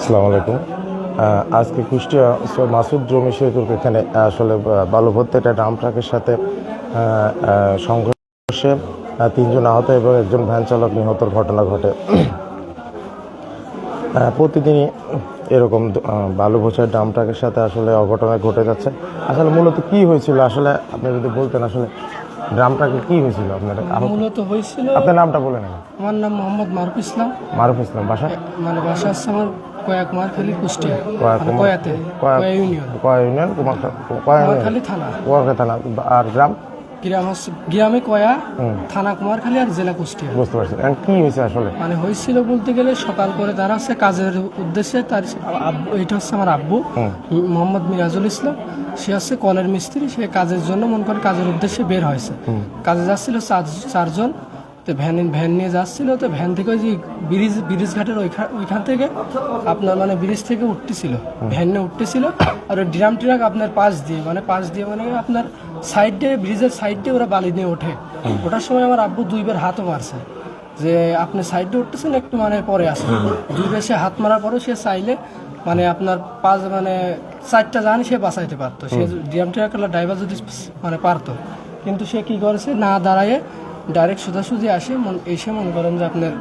আসসালামু আলাইকুম। আজকে কুষ্টিয়া মাসুদ জমি সেতুর এখানে আসলে বা- বালু একটা ডাম ট্রাকের সাথে সংঘর্ষে তিনজন আহত এবং একজন ভ্যান চালক নিহতর ঘটনা ঘটে। প্রতিদিনই এরকম বালু বোঝাই ডাম ট্রাকের সাথে আসলে অঘটনা ঘটে যাচ্ছে। আসলে মূলত কি হয়েছিল? আসলে আপনি যদি বলতেন আসলে ড্রাম ট্রাকে কি হয়েছিল আপনার? মূলত হয়েছিল আপনার নামটা বলেন আমার নাম মোহাম্মদ মারুফ ইসলাম। মারুফ ইসলাম বাসা? মানে বাসা হচ্ছে আমার কয়েক মারখালি কুষ্টিয়া কয়া- মানে কয়াতে কয়া- কয়া ইউনিয়ন। কয় ইউনিয়ন কুমার- কয় ইউনিয়ন কুমারখালী থানা। কুয়ারখা থানা আর গ্রাম? গ্রাম হচ্ছে গ্রামে কয়া থানা কুমারখালী আর জেলা কুষ্টিয়া বুঝতে পারছি। কি হয়েছে আসলে? মানে হয়েছিল বলতে গেলে সকাল করে তারা হচ্ছে কাজের উদ্দেশ্যে তার আব্বু এটা হচ্ছে আমার আব্বু মোহাম্মদ মিরাজুল ইসলাম। সে হচ্ছে কলের মিস্ত্রি সে কাজের জন্য মনে করে কাজের উদ্দেশ্যে বের হয়েছে। কাজে যাচ্ছিল চার- চারজন। তো ভ্যান ভ্যান নিয়ে যাচ্ছিল তো ভ্যান থেকে ওই যে ব্রিজ ব্রিজ ঘাটের ওইখান থেকে আপনার মানে ব্রিজ থেকে উঠতেছিল। ভ্যান নিয়ে উঠতেছিল আর ওই ড্রাম ট্রাক আপনার পাশ দিয়ে মানে পাশ দিয়ে মানে আপনার সাইড দিয়ে ব্রিজের সাইড দিয়ে ওরা বালি নিয়ে ওঠে। ওঠার সময় আমার আব্বু দুইবার হাতও মারছে যে আপনি সাইডে উঠতেছেন একটু মানে পরে আসেন। দুই বেশে হাত মারার পরেও সে চাইলে মানে আপনার পাঁচ মানে চারটা জানি সে বাঁচাইতে পারতো। সে ডিএম ট্রাকার ড্রাইভার যদি মানে পারতো। কিন্তু সে কি করেছে না দাঁড়ায়ে ডাইরেক্ট সোজাসুজি আসে এসে মনে করেন যে আপনার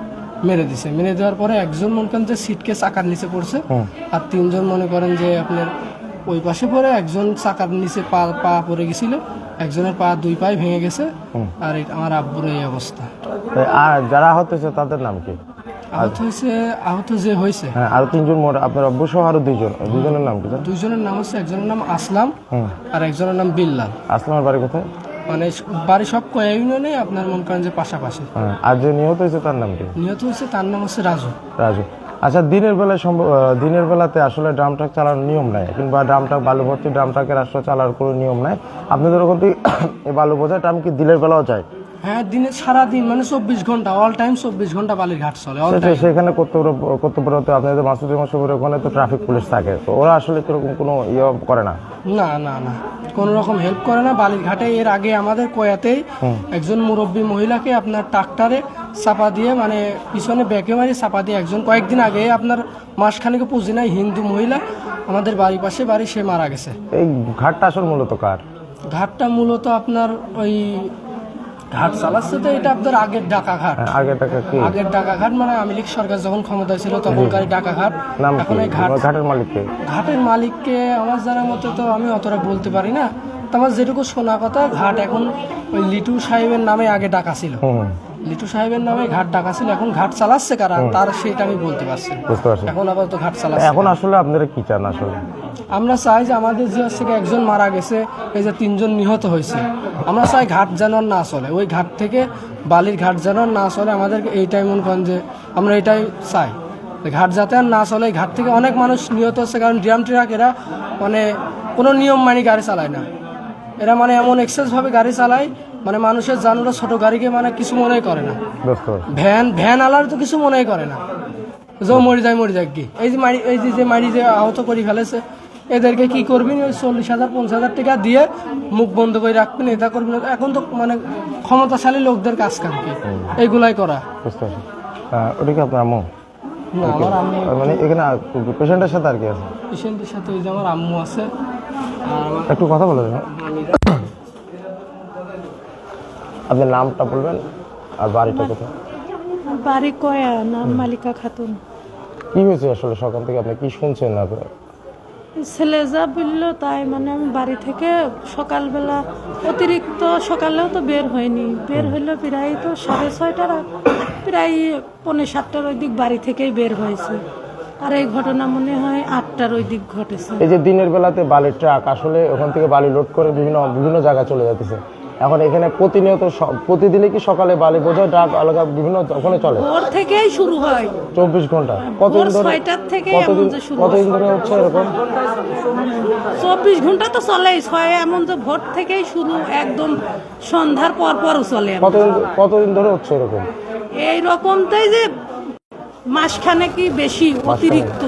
মেরে দিছে। মেরে দেওয়ার পরে একজন মনে করেন যে সিটকে চাকার নিচে পড়ছে আর তিনজন মনে করেন যে আপনার ওই পাশে পড়ে একজন চাকার নিচে পা পা পড়ে গেছিল একজনের পা দুই পায়ে ভেঙে গেছে আর আমার আব্বুর এই অবস্থা। আর যারা আহত হয়েছে তাদের নাম কি? আহত হয়েছে আহত যে হয়েছে। হ্যাঁ আরও তিনজন মোট আপনার আব্বু সহ আরও দুইজন দুজনের নাম কি? দুইজনের নাম হচ্ছে একজনের নাম আসলাম আর একজনের নাম বিল্লাল। আসলামের বাড়ি কোথায়? মানে বাড়ি সব কয়া ইউনিয়নে আপনার মনে করেন যে পাশাপাশি। হ্যাঁ আর যে নিহত হয়েছে তার নাম কি? নিহত হয়েছে তার নাম হচ্ছে রাজু। রাজু। আচ্ছা দিনের বেলায় সম্ভব দিনের বেলাতে আসলে ড্রাম ট্রাক চালানোর নিয়ম নাই কিংবা ড্রাম ট্রাক বালু ভর্তি ড্রাম ট্রাকের আসলে চালানোর কোনো নিয়ম নাই। আপনাদের ওখান থেকে এই বালু বোঝায় ট্রাম কি দিনের বেলাও যায়? হ্যাঁ দিনে সারা দিন মানে চব্বিশ ঘণ্টা অল টাইম চব্বিশ ঘণ্টা বালির ঘাট চলে সেখানে কর্তব্য কর্তব্যরত আপনাদের মাসুদ মশাবের ওখানে তো ট্রাফিক পুলিশ থাকে তো ওরা আসলে কীরকম কোনো ইয়ে করে না। না না না কোনো রকম হেল্প করে না। বালির ঘাটে এর আগে আমাদের কয়াতেই একজন মুরব্বী মহিলাকে আপনার ট্রাক্টারে চাপা দিয়ে মানে পিছনে ব্যাকে মারি চাপা দিয়ে একজন কয়েকদিন আগে আপনার মাসখানেকে পুঁজি নাই হিন্দু মহিলা আমাদের বাড়ির পাশে বাড়ি সে মারা গেছে। এই ঘাটটা আসলে মূলত কার? ঘাটটা মূলত আপনার ওই ঘাট চালাচ্ছে তো এটা আপনার আগের ঢাকা ঘাট। আগের ঢাকা কি? আগের ঢাকা ঘাট মানে আওয়ামী লীগ সরকার যখন ক্ষমতায় ছিল তখনকার ঢাকা ঘাট। নাম এখন এই ঘাট ঘাটের মালিককে ঘাটের মালিককে আমার জানার মতো তো আমি অতটা বলতে পারি না। তো আমার যেটুকু শোনা কথা ঘাট এখন ওই লিটু সাহেবের নামে আগে ডাকা ছিল। লিটু সাহেবের নামে ঘাট ডাকা ছিল এখন ঘাট চালাচ্ছে কারা? তার সেটা আমি বলতে পারছি না। বুঝতে পারছি। এখন আপাতত ঘাট চালাচ্ছে এখন আসলে আপনারা কি চান আসলে? আমরা চাই যে আমাদের যে হচ্ছে কি একজন মারা গেছে এই যে তিনজন নিহত হয়েছে আমরা চাই ঘাট যেন আর না চলে। ওই ঘাট থেকে বালির ঘাট যেন আর না চলে। আমাদেরকে এইটাই মনে করেন যে আমরা এটাই চাই। ঘাট যাতে আর না চলে ঘাট থেকে অনেক মানুষ নিহত হচ্ছে কারণ ড্রাম ট্রাক এরা মানে কোনো নিয়ম মানি গাড়ি চালায় না। এরা মানে এমন এক্সেসভাবে গাড়ি চালায় মানে মানুষের জানুরা ছোট গাড়িকে মানে কিছু মনেই করে না। ভ্যান ভ্যান আলার তো কিছু মনেই করে না। যে মরে যায় মরে যাক কি। এই যে মারি এই যে যে মারি যে আহত করে ফেলেছে এদেরকে কি করবি? ওই চল্লিশ হাজার পঞ্চাশ হাজার টাকা দিয়ে মুখ বন্ধ করে রাখবেন এটা করবেন এখন তো মানে ক্ষমতাশালী লোকদের কাজ কাম কি? এইগুলাই করা। ওটা কি আপনার আম্মু? আমার আম্মু মানে এখানে পেশেন্টের সাথে আর কি আছে? পেশেন্টের সাথে ওই যে আমার আম্মু আছে। একটু কথা বলে আপনার নামটা বলবেন আর বাড়িটা কোথায়? বাড়ি কয়া নাম মালিকা খাতুন। কি হয়েছে আসলে সকাল থেকে? আপনি কি শুনছেন না? ছেলে যা বলল তাই মানে আমি বাড়ি থেকে সকালবেলা অতিরিক্ত সকালেও তো বের হয়নি। বের হইল প্রায় তো সাড়ে ছয়টার প্রায় পৌনে সাতটার ওই দিক বাড়ি থেকেই বের হয়েছে। আর এই ঘটনা মনে হয় আটটার ওই দিক ঘটেছে। এই যে দিনের বেলাতে বালির ট্রাক আসলে ওখান থেকে বালি লোড করে বিভিন্ন বিভিন্ন জায়গায় চলে যাচ্ছে এখন এখানে প্রতিনিয়ত প্রতিদিনই কি সকালে বালি বোঝায় ডাক আলাদা বিভিন্ন ওখানে চলে? ভোর থেকেই শুরু হয়। চব্বিশ ঘণ্টা। কতদিন ধরে ছয়টার থেকে এমন কতদিন কতদিন ধরে হচ্ছে এরকম? চব্বিশ ঘণ্টা তো চলেই ছয় এমন যে ভোর থেকেই শুরু একদম সন্ধ্যার পর পরও চলে। কতদিন কতদিন ধরে হচ্ছে এরকম? এই রকমটাই যে মাসখানে কি বেশি অতিরিক্ত।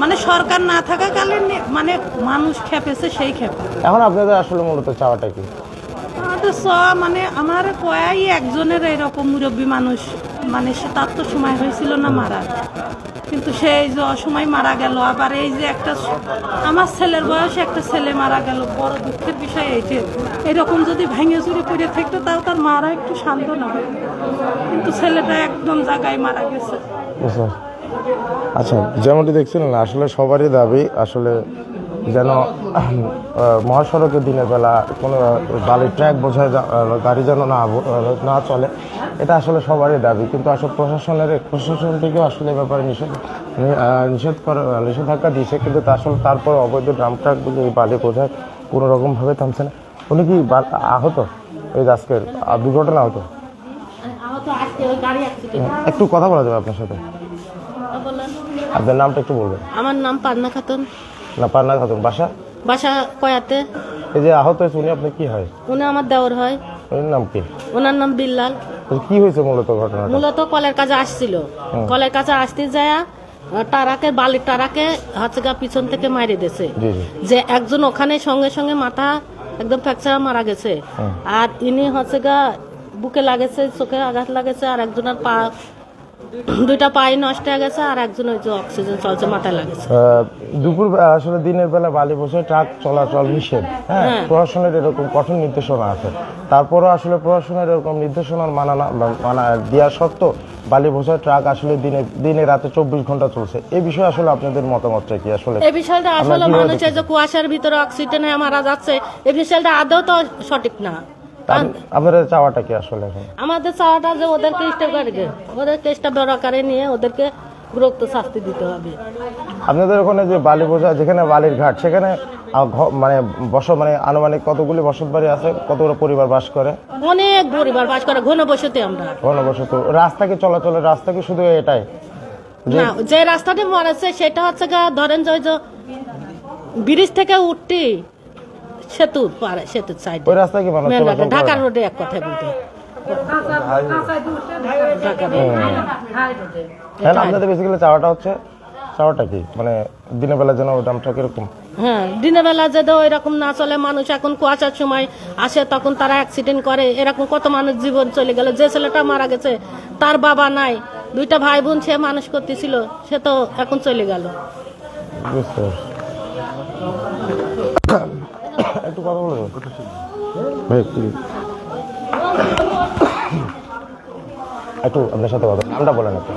মানে সরকার না থাকাকালীন মানে মানুষ খেপেছে সেই খেপে। এখন আপনাদের আসলে মূলত চাওয়াটা কি? মানে আমার কয়াই একজনের এরকম মুরব্বী মানুষ। মানে সে তার তো সময় হয়েছিল না মারা কিন্তু সে এই যে অসময় মারা গেল, আবার এই যে একটা আমার ছেলের বয়সে একটা ছেলে মারা গেল, বড় দুঃখের বিষয় এই যে, এরকম যদি ভেঙে চুরি পড়ে থাকতো, তাও তার মারা একটু শান্ত না। কিন্তু ছেলেটা একদম জায়গায় মারা গেছে। বুঝতে আচ্ছা যেমনটি দেখছিলেন, আসলে সবারই দাবি, আসলে যেন আহ, মহাসড়কের দিনের বেলা কোনো বালির ট্র্যাক বোঝায় গাড়ি যেন না না চলে। এটা আসলে সবারই দাবি। কিন্তু আসলে প্রশাসনের প্রশাসন থেকেও আসলে ব্যাপারে নিষেধ নিষেধ করা নিষেধাজ্ঞা দিয়েছে। কিন্তু তা আসলে তারপর অবৈধ ড্রাম ট্রাকগুলি এই বালি বোঝায় কোনো রকমভাবে থামছে না। উনি কি আহত? ওই আজকের দুর্ঘটনা হতো একটু কথা বলা যাবে আপনার সাথে। আপনার নামটা একটু বলবেন। আমার নাম পান্না খাতুন। না খাতুন বাসা? বাসা কয়াতে? এই যে আহত হয়েছে উনি আপনি কি হয়? উনি আমার দেওর হয়। ওর নাম কি? ওনার নাম বিল্লাল। কি হয়েছে মূলত ঘটনাটা? মূলত কলের কাছে আসছিল। কলের কাছে আসতে যায় টারাকে বালির টারাকে হচ্ছে গা পিছন থেকে মারি দিয়েছে। যে একজন ওখানে সঙ্গে সঙ্গে মাথা একদম ফ্র্যাকচার মারা গেছে। আর ইনি হচ্ছে গা বুকে লাগেছে চোখে আঘাত লাগেছে আর একজনের পা দুইটা পায়ে নষ্ট হয়ে গেছে আর একজন ওই যে অক্সিজেন চলছে মাথায় লাগেছে। দুপুর আসলে দিনের বেলা বালি বসে ট্রাক চলাচল নিষেধ হ্যাঁ প্রশাসনের এরকম কঠোর নির্দেশনা আছে। তারপরও আসলে প্রশাসনের এরকম নির্দেশনা মানা মানা দেওয়া সত্ত্বেও বালি বসায় ট্রাক আসলে দিনে দিনে রাতে চব্বিশ ঘণ্টা চলছে। এই বিষয়ে আসলে আপনাদের মতামতটা কি? আসলে এই বিষয়টা আসলে মানুষের যে কুয়াশার ভিতরে অক্সিজেন হয়ে মারা যাচ্ছে এই বিষয়টা আদৌ তো সঠিক না। আপনাদের চাওয়াটা কি আসলে আমাদের চাওয়াটা যে ওদেরকে স্টেপ ওদেরকে স্টেপ আকারে নিয়ে ওদেরকে গুরুত্ব শাস্তি দিতে হবে। আপনাদের ওখানে যে বালি বোঝা যেখানে বালির ঘাট সেখানে মানে বস মানে আনুমানিক কতগুলি বসত বাড়ি আছে? কতগুলো পরিবার বাস করে? অনেক পরিবার বাস করে ঘন বসতে আমরা। ঘনবসত। রাস্তা কি চলাচলের রাস্তা কি শুধু এটাই? যে না যে রাস্তাটা মরেছে সেটা হচ্ছে ধরেন যে ব্রিজ থেকে উঠতি সেতু পারে সেতুর সাইড ওই রাস্তায় কি করে। ঢাকার রোডে এক কথায় বলতে। ঢাকা হ্যাঁ আপনাদের বেসিক্যালি চাওয়াটা হচ্ছে চাওয়াটা কি? মানে দিনের বেলা যেন দামটা কীরকম? হ্যাঁ দিনের বেলা যদি ওই রকম না চলে মানুষ এখন কুয়াশার সময় আসে তখন তারা অ্যাক্সিডেন্ট করে। এরকম কত মানুষ জীবন চলে গেল। যে ছেলেটা মারা গেছে তার বাবা নাই। দুইটা ভাই বোন সে মানুষ করতেছিল সে তো এখন চলে গেল। বুঝতে একটু কথা বলে ভাই একটু আপনার সাথে কথা নামটা বলেন একটু।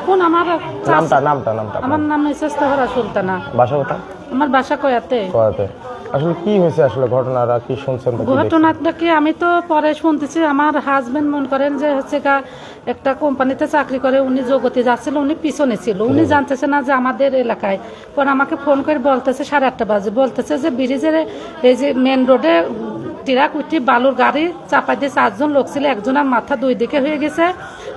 এখন আমার নামটা নামটা নামটা আমার নাম মিসেস তাহারা সুলতানা। বাসা কোথায়? আমার বাসা কয়াতে। করাতে আসলে কি হয়েছে আসলে ঘটনাটা? কি শুনছেন? ঘটনাটা কি আমি তো পরে শুনতেছি। আমার হাজবেন্ড মনে করেন যে হচ্ছে গা একটা কোম্পানিতে চাকরি করে উনি জগতে যাচ্ছিল উনি পিছনে ছিল। উনি জানতেছে না যে আমাদের এলাকায়। পরে আমাকে ফোন করে বলতেছে সাড়ে আটটা বাজে। বলতেছে যে ব্রিজের এই যে মেন রোডে ট্রাক উঠি বালুর গাড়ি চাপাই দিয়ে চারজন লোক ছিল। একজনের মাথা দুই দিকে হয়ে গেছে।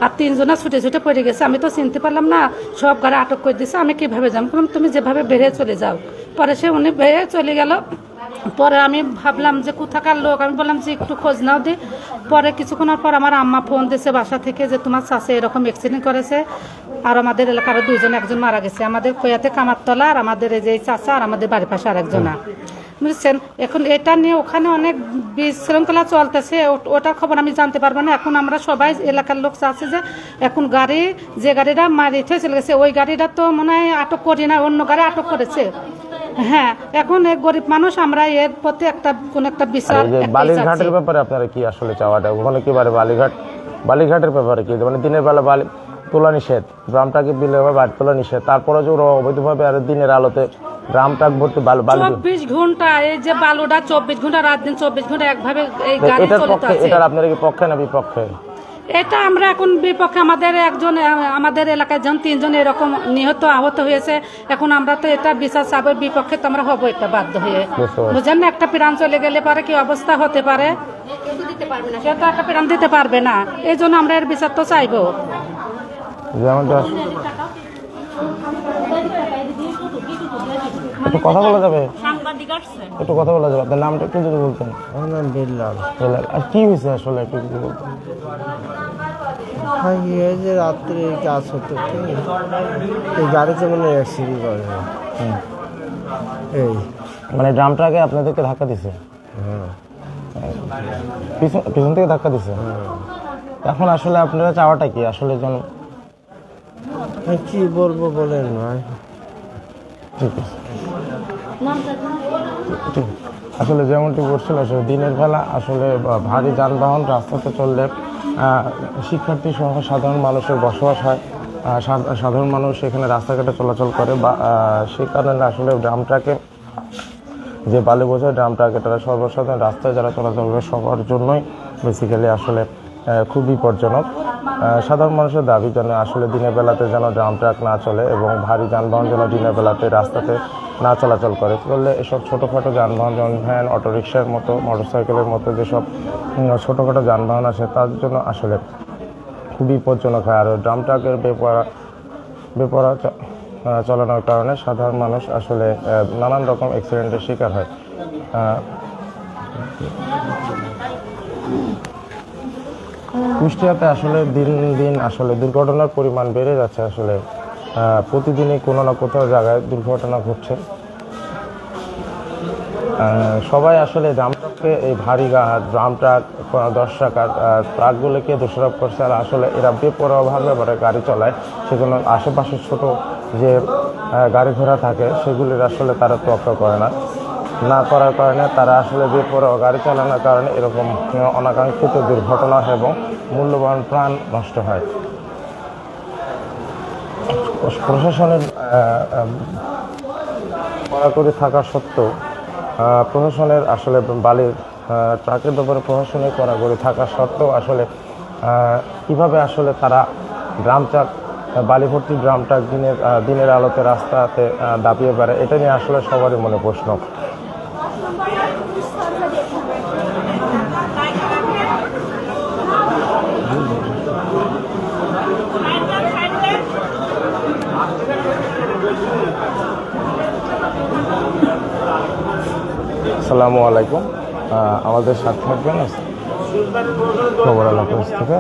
আর তিনজনা ছুটে ছুটে পড়ে গেছে। আমি তো চিনতে পারলাম না সব গাড়ি আটক করে দিছে আমি কীভাবে যাব? বললাম, তুমি যেভাবে বেড়ে চলে যাও। পরে সে উনি বেড়ে চলে গেল। পরে আমি ভাবলাম যে কোথাকার লোক? আমি বললাম যে একটু খোঁজ নাও দি। পরে কিছুক্ষণের পর আমার আম্মা ফোন দিয়েছে বাসা থেকে যে তোমার চাষে এরকম অ্যাক্সিডেন্ট করেছে আর আমাদের এলাকার দুইজন একজন মারা গেছে। আমাদের কোয়াতে কামারতলা আর আমাদের এই যে চাষা আর আমাদের বাড়ির পাশে আর আরেকজনা। বুঝছেন এখন এটা নিয়ে ওখানে অনেক বিশৃঙ্খলা চলতেছে। ওটার খবর আমি জানতে পারব না। এখন আমরা সবাই এলাকার লোক চাচ্ছে যে এখন গাড়ি যে গাড়িটা মারিতে চলে গেছে ওই গাড়িটা তো মনে হয় আটক করি না অন্য গাড়ি আটক করেছে। হ্যাঁ এখন এক গরিব মানুষ আমরা এর প্রতি একটা কোন একটা বিচার এই যে একটাই বালির চাচ্ছি। ঘাটের ব্যাপারে আপনারা কি আসলে চাওয়াটা? ওখানে কি বারে বালিঘাট? বালিঘাটের ব্যাপারে কি? মানে দিনের বেলা বালি তোলা নিষেধ ড্রামটাকে বিলে বাড়ি তোলা নিষেধ তারপরে যে ওরা অবৈধভাবে আর দিনের আলোতে ড্রাম ট্রাক ভর্তি বালু বালি চব্বিশ ঘণ্টা এই যে বালুটা চব্বিশ ঘণ্টা রাত দিন চব্বিশ ঘণ্টা একভাবে এই গাড়ি এটার পক্ষে এটার আপনারা কি পক্ষে না বিপক্ষে? এটা আমরা এখন বিপক্ষে আমাদের একজন আমাদের এলাকায় যখন তিনজন এরকম নিহত আহত হয়েছে। এখন আমরা তো এটা বিচার চাবের বিপক্ষে তো আমরা হব এটা বাধ্য হয়ে। বুঝেন না একটা প্রাণ চলে গেলে পরে কি অবস্থা হতে পারে? সে তো একটা প্রাণ দিতে পারবে না। এই জন্য আমরা এর বিচার তো চাইব। যেমনটা আস- একটু কথা বলা যাবে? একটু কথা বলা যাবে। আপনার নামটা একটু যদি বলতেন। আমার নাম বিল্লাল বললেন। আর কি হয়েছে আসলে একটু যদি বলতেন? হ্যাঁ এই যে রাত্রে এই কাজ হতো এই গাড়িতে মানে অ্যাক্সিডেন্ট করে। এই। মানে ড্রাম ট্রাকে আপনাদেরকে ধাক্কা দিছে? হ্যাঁ। পিছন পিছন থেকে ধাক্কা দিছে? এখন আসলে আপনারা চাওয়াটা কি? আসলে যেন আমি কি বলব বলেন ভাই। ঠিক আছে। আসলে যেমনটি বলছিল আসলে দিনের বেলা আসলে ভারী যানবাহন রাস্তাতে চললে শিক্ষার্থী সহ সাধারণ মানুষের বসবাস হয়। সা- সাধারণ মানুষ এখানে রাস্তাঘাটে চলাচল করে বা সেই কারণে আসলে ড্রাম ট্রাকে যে বালি বোঝায় ড্রাম ট্রাক এটা সর্বসাধারণ রাস্তায় যারা চলাচল করে সবার জন্যই বেসিক্যালি আসলে খুব বিপজ্জনক। সাধারণ মানুষের দাবি যেন আসলে দিনের বেলাতে যেন ড্রাম ট্রাক না চলে এবং ভারী যানবাহন যেন দিনের বেলাতে রাস্তাতে না চলাচল করে। করলে এসব ছোটোখাটো যানবাহন, যেমন অটোরিকশার মতো, মোটরসাইকেলের মতো যেসব ছোটোখাটো যানবাহন আছে, তার জন্য আসলে খুবই বিপজ্জনক হয়। আর ড্রাম ট্রাকের বেপরা বেপরা চলানোর কারণে সাধারণ মানুষ আসলে নানান রকম অ্যাক্সিডেন্টের শিকার হয়। কুষ্টিয়াতে আসলে দিন দিন আসলে দুর্ঘটনার পরিমাণ বেড়ে যাচ্ছে আসলে। প্রতিদিনই কোনো না কোথাও জায়গায় দুর্ঘটনা ঘটছে। সবাই আসলে ড্রাম ট্রাককে, এই ভারী ড্রাম ট্রাক দশ টাকার ট্রাকগুলোকে দোষারোপ করছে আর আসলে এরা বেপরোয়াভাবে এবারে গাড়ি চালায়। সেজন্য আশেপাশের ছোট যে গাড়ি ঘোড়া থাকে, সেগুলির আসলে তারা তোয়াক্কা করে না। না করার কারণে তারা আসলে বেপরোয়া গাড়ি চালানোর কারণে এরকম অনাকাঙ্ক্ষিত দুর্ঘটনা এবং মূল্যবান প্রাণ নষ্ট হয়। প্রশাসনের কড়াকড়ি থাকা সত্ত্বেও প্রশাসনের আসলে বালির ট্রাকের ব্যাপারে প্রশাসনের কড়াকড়ি থাকা সত্ত্বেও আসলে কীভাবে আসলে তারা ড্রাম ট্রাক বালি ভর্তি ড্রাম ট্রাক দিনের দিনের আলোতে রাস্তাতে দাপিয়ে বেড়ে এটা নিয়ে আসলে সবারই মনে প্রশ্ন। আসসালামু আলাইকুম। আমাদের সাথে থাকবেন খবর আলাপ থেকে